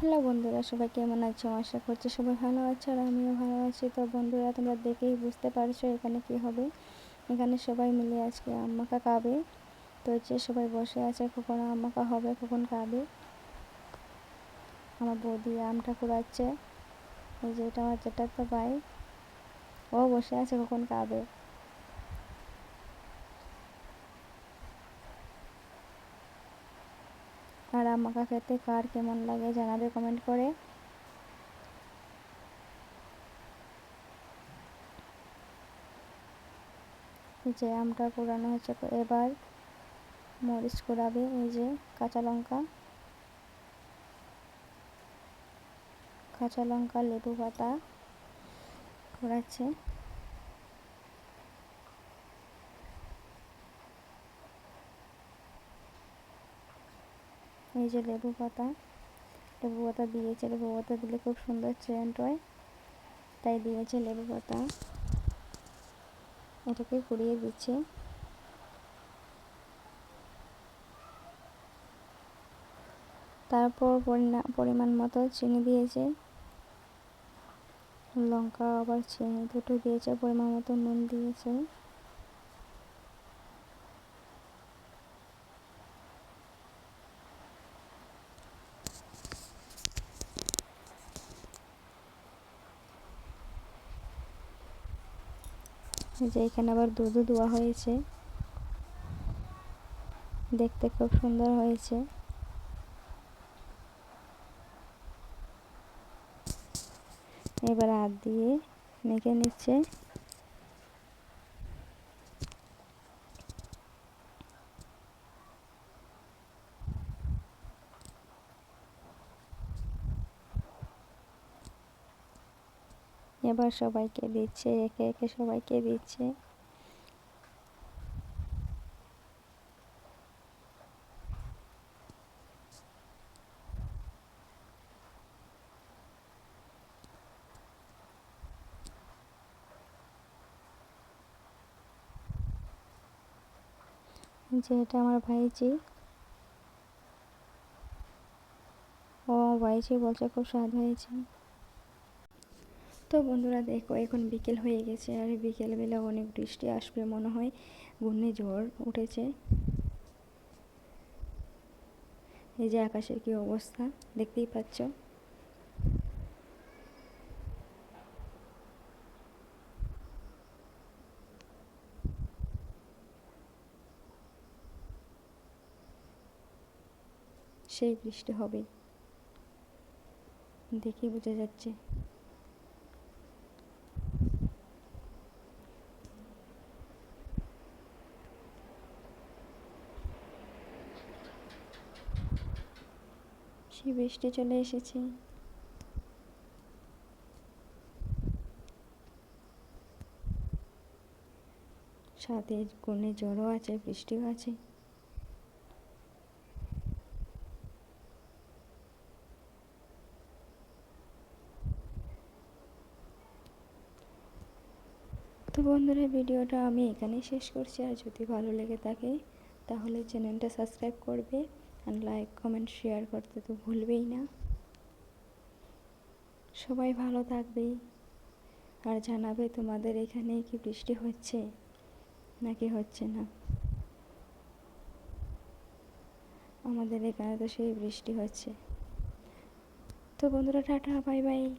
Hello বন্ধুরা, সবাই কেমন আছো? আশা করছি সবাই ভালো আছো আর আমিও ভালো আছি। তো বন্ধুরা, তোমরা দেখেই বুঝতে পারছ এখানে কি হবে। এখানে সবাই মিলে আজকে আম্মাকা কাবে তো হচ্ছে সবাই বসে আছে, কখন আম্মাকা হবে, কখন খাবে। আমার বৌদি আমটা কুড়াচ্ছে এই যে এটা আমার যেটা তো ভাই। ও বসে আছে, কখন খাবে। আর আমাকে খেতে কার কেমন লাগে জানাবে কমেন্ট করে। যে আমটা কুড়ানো হচ্ছে এবার মরিচ কুড়াবে, এই যে কাঁচা লঙ্কা। কাঁচা লঙ্কা, লেবু পাতা কুড়াচ্ছে। এই যে লেবু পাতা। লেবু পাতা দিয়েছে, লেবু পাতা দিলে খুব সুন্দর চেন্ট হয়। তাই দিয়েছে লেবু পাতা। এটাকে কুড়িয়ে দিচ্ছে। তারপর পরিমাণ মতো চিনি দিয়েছে। লঙ্কা আবার চিনি, দুটো দিয়েছে, পরিমাণ মতো নুন দিয়েছে। যে এখানে আবার দুধও দেওয়া হয়েছে। দেখতে খুব সুন্দর হয়েছে। এবার হাত দিয়ে মেখে নিচ্ছে। এবার সবাইকে দিচ্ছে, একে একে সবাইকে দিচ্ছে। যে এটা আমার ভাইজি। ও, ভাইজি বলছে খুব স্বাদ হয়েছে। তো বন্ধুরা দেখো, এখন বিকেল হয়ে গেছে আর বিকেলবেলা অনেক বৃষ্টি আসবে মনে হয়। ঘূর্ণি ঝড় উঠেছে। এই যে আকাশের কি অবস্থা, দেখতেই পাচ্ছ? সেই বৃষ্টি হবে দেখে বোঝা যাচ্ছে। সেই বৃষ্টি চলে এসেছে। সাথে কোণে জ্বরও আছে, বৃষ্টিও আছে। তো বন্ধুরা, ভিডিওটা আমি এখানেই শেষ করছি। আর যদি ভালো লেগে থাকে, তাহলে চ্যানেলটা সাবস্ক্রাইব করবে। আর লাইক কমেন্ট শেয়ার করতে তো ভুলবেই না। সবাই ভালো থাকবে। আর জানাবে তোমাদের এখানে কি বৃষ্টি হচ্ছে, নাকি হচ্ছে না। আমাদের এখানে তো সেই বৃষ্টি হচ্ছে। তো বন্ধুরা, টাটা, বাই বাই।